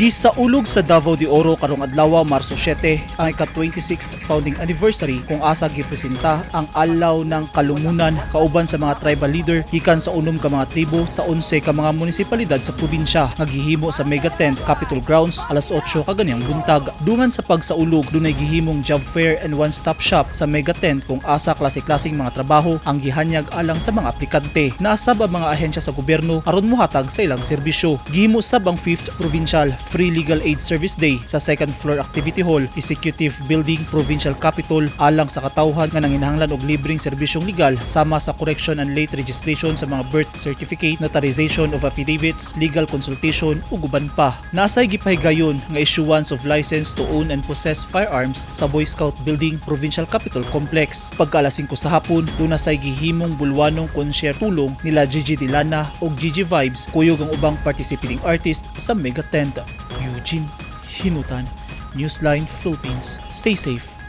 Gisaulog sa Davao de Oro karong adlaw Marso 7 ang ika-26th founding anniversary kung asa gipresenta ang alaw ng kalumunan kauban sa mga tribal leader gikan sa unom ka mga tribo sa 11 ka mga munisipalidad sa probinsya nga gihimo sa mega tent Capitol Grounds alas 8 kaganyang buntag. Dungan sa pagsaulog dunay gihimong job fair and one-stop shop sa mega tent kung asa klase-klaseng mga trabaho ang gihanyag alang sa mga aplikante. Naasab ang mga ahensya sa gobyerno aron muhatag sa ilang serbisyo. Gihimo sab ang 5th Provincial Free Legal Aid Service Day sa second floor activity hall, Executive Building, Provincial Capitol alang sa katawhan nga nanginahanglan og libreng serbisyong legal sama sa correction and late registration sa mga birth certificate, notarization of affidavits, legal consultation ug uban pa. Nasay gipahigayon nga issuance of license to own and possess firearms sa Boy Scout Building, Provincial Capitol Complex. Pagka alas 5 sa hapon, doon na say gihimong bulwanong concert tulong nila Gigi Dilana ug Gigi Vibes kuyog ang ubang participating artist sa Mega Tent. Eugene Hinutan, Newsline Philippines. Stay safe.